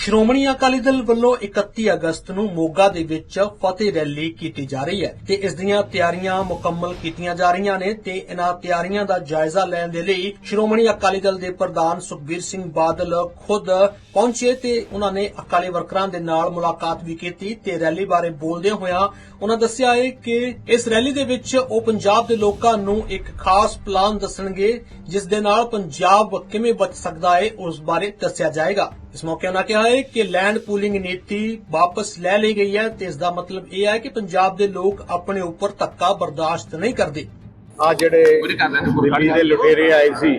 ਸ਼੍ਰੋਮਣੀ ਅਕਾਲੀ ਦਲ ਵੱਲੋਂ 31 ਅਗਸਤ ਨੂੰ ਮੋਗਾ ਦੇ ਵਿੱਚ ਫਤਿਹ ਰੈਲੀ ਕੀਤੀ ਜਾ ਰਹੀ ਹੈ ਤੇ ਇਸ ਦੀਆਂ ਤਿਆਰੀਆਂ ਮੁਕੰਮਲ ਕੀਤੀਆਂ ਜਾ ਰਹੀਆਂ ਨੇ ਤੇ ਇਹਨਾਂ ਤਿਆਰੀਆਂ ਦਾ ਜਾਇਜ਼ਾ ਲੈਣ ਦੇ ਲਈ ਸ਼੍ਰੋਮਣੀ ਅਕਾਲੀ ਦਲ ਦੇ ਪ੍ਰਧਾਨ ਸੁਖਬੀਰ ਸਿੰਘ ਬਾਦਲ ਖੁਦ ਪਹੁੰਚੇ ਤੇ ਉਹਨਾਂ ਨੇ ਅਕਾਲੀ ਵਰਕਰਾਂ ਦੇ ਨਾਲ ਮੁਲਾਕਾਤ ਵੀ ਕੀਤੀ ਤੇ ਰੈਲੀ ਬਾਰੇ ਬੋਲਦਿਆਂ ਹੋਇਆ ਉਹਨਾਂ ਦੱਸਿਆ ਹੈ ਕਿ ਇਸ ਰੈਲੀ ਦੇ ਵਿੱਚ ਉਹ ਪੰਜਾਬ ਦੇ ਲੋਕਾਂ ਨੂੰ ਇੱਕ ਖਾਸ ਪਲਾਨ ਦੱਸਣਗੇ, ਜਿਸ ਦੇ ਨਾਲ ਪੰਜਾਬ ਕਿਵੇਂ ਬਚ ਸਕਦਾ ਹੈ ਉਸ ਬਾਰੇ ਦੱਸਿਆ ਜਾਏਗਾ। ਇਸ ਮੌਕੇ ਉਹਨਾਂ ਕਿਹਾ ਹੈ ਕਿ ਲੈਂਡ ਪੂਲਿੰਗ ਨੀਤੀ ਵਾਪਸ ਲੈ ਲਈ ਗਈ ਹੈ ਤੇ ਇਸ ਦਾ ਮਤਲਬ ਇਹ ਹੈ ਕਿ ਪੰਜਾਬ ਦੇ ਲੋਕ ਆਪਣੇ ਉੱਪਰ ਧੱਕਾ ਬਰਦਾਸ਼ਤ ਨਹੀਂ ਕਰਦੇ। ਆ ਜਿਹੜੇ ਦਿੱਲੀ ਦੇ ਲੁਟੇਰੇ ਆਏ ਸੀ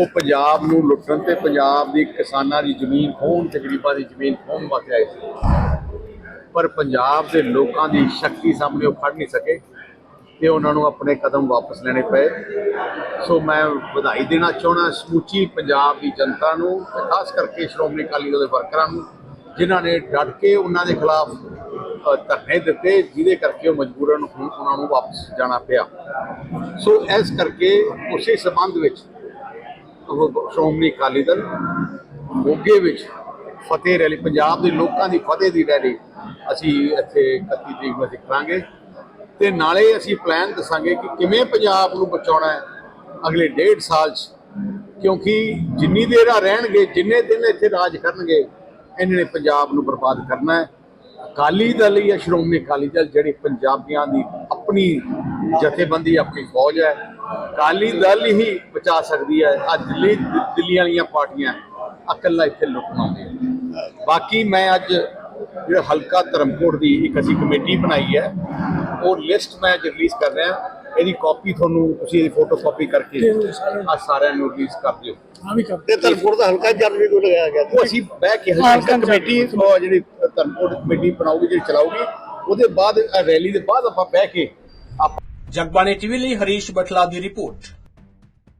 ਉਹ ਪੰਜਾਬ ਨੂੰ ਲੁੱਟਣ ਤੇ ਪੰਜਾਬ ਦੀ ਕਿਸਾਨਾਂ ਦੀ ਜ਼ਮੀਨ ਖੋਹਣ ਤੇ ਗਰੀਬਾਂ ਦੀ ਜ਼ਮੀਨ ਖੋਹਣ ਵਾਸਤੇ ਆਏ ਸੀ। ਪਰ ਪੰਜਾਬ ਦੇ ਲੋਕਾਂ ਦੀ ਸ਼ਕਤੀ ਸਾਹਮਣੇ ਉਹ ਖੜ ਨਹੀਂ ਸਕੇ। ਤੇ ਉਹਨਾਂ ਨੂੰ ਆਪਣੇ ਕਦਮ ਵਾਪਸ ਲੈਣੇ ਪਏ। ਸੋ ਮੈਂ ਵਧਾਈ ਦੇਣਾ ਚਾਹਣਾ ਸਮੁੱਚੀ ਪੰਜਾਬ ਦੀ ਜਨਤਾ ਨੂੰ ਖਾਸ ਕਰਕੇ ਸ਼੍ਰੋਮਣੀ ਅਕਾਲੀ ਦਲ ਦੇ ਵਰਕਰਾਂ ਨੂੰ, ਜਿਨ੍ਹਾਂ ਨੇ ਡਟ ਕੇ ਉਹਨਾਂ ਦੇ ਖਿਲਾਫ ਧਰਨੇ ਦਿੱਤੇ, ਜਿਹਦੇ ਕਰਕੇ ਉਹ ਮਜਬੂਰਨ ਹੁਣ ਉਹਨਾਂ ਨੂੰ ਵਾਪਸ ਜਾਣਾ ਪਿਆ। ਸੋ ਇਸ ਕਰਕੇ ਉਸੇ ਸੰਬੰਧ ਵਿੱਚ ਸ਼੍ਰੋਮਣੀ ਅਕਾਲੀ ਦਲ ਮੋਗੇ ਵਿੱਚ ਫਤਿਹ ਰੈਲੀ, ਪੰਜਾਬ ਦੇ ਲੋਕਾਂ ਦੀ ਫਤਿਹ ਦੀ ਰੈਲੀ ਅਸੀਂ ਇੱਥੇ 31 ਤਰੀਕ ਨੂੰ ਅਸੀਂ ਕਰਾਂਗੇ। ਤੇ ਨਾਲੇ ਅਸੀਂ ਪਲਾਨ ਦੱਸਾਂਗੇ ਕਿ ਕਿਵੇਂ ਪੰਜਾਬ ਨੂੰ ਬਚਾਉਣਾ ਹੈ ਅਗਲੇ ਡੇਢ ਸਾਲ 'ਚ। ਕਿਉਂਕਿ ਜਿੰਨੀ ਦੇਰ ਆ ਰਹਿਣਗੇ, ਜਿੰਨੇ ਦਿਨ ਇੱਥੇ ਰਾਜ ਕਰਨਗੇ, ਇਹਨਾਂ ਨੇ ਪੰਜਾਬ ਨੂੰ ਬਰਬਾਦ ਕਰਨਾ ਹੈ। ਅਕਾਲੀ ਦਲ ਜਾਂ ਸ਼੍ਰੋਮਣੀ ਅਕਾਲੀ ਦਲ ਜਿਹੜੀ ਪੰਜਾਬੀਆਂ ਦੀ ਆਪਣੀ ਜਥੇਬੰਦੀ, ਆਪਣੀ ਫੌਜ ਹੈ, ਅਕਾਲੀ ਦਲ ਹੀ ਬਚਾ ਸਕਦੀ ਹੈ। ਅੱਜ ਦਿੱਲੀ ਦਿੱਲੀ ਵਾਲੀਆਂ ਪਾਰਟੀਆਂ ਇਕੱਲਾ ਇੱਥੇ ਲੁੱਟਣ ਆਉਂਦੀਆਂ ਬਾਕੀ ਮੈਂ ਅੱਜ ਜਿਹੜਾ ਹਲਕਾ ਧਰਮਕੋਟ ਦੀ ਇੱਕ ਅਸੀਂ ਕਮੇਟੀ ਬਣਾਈ ਹੈ ਉਹ ਲਿਸਟ ਮੈਂ ਰਿਲੀਜ਼ ਕਰ ਰਿਹਾ। ਇਹਦੀ ਕਾਪੀ ਤੁਹਾਨੂੰ ਤੁਸੀਂ ਇਹਦੀ ਫੋਟੋ ਕਾਪੀ ਕਰਕੇ ਆ ਸਾਰਿਆਂ ਨੂੰ ਰਿਲੀਜ਼ ਕਰ ਦਿਓ। ਤੇ ਧਰਮਪੁਰ ਦਾ ਹਲਕਾ ਜਨ ਵੀ ਕੋਈ ਲਗਾਇਆ ਗਿਆ ਉਹ ਅਸੀਂ ਬਹਿ ਕੇ ਹਲਕਾ ਕਮੇਟੀ ਉਹ ਜਿਹੜੀ ਧਰਮਕੋਟ ਕਮੇਟੀ ਬਣਾਉਗੀ ਜਿਹੜੀ ਚਲਾਉਗੀ ਉਹਦੇ ਬਾਅਦ ਰੈਲੀ ਦੇ ਬਾਅਦ ਆਪਾਂ ਬਹਿ ਕੇ ਆਪਾਂ ਜਗਬਾਣੀ ਟੀਵੀ ਲਈ ਹਰੀਸ਼ ਬਟਲਾ ਦੀ ਰਿਪੋਰਟ।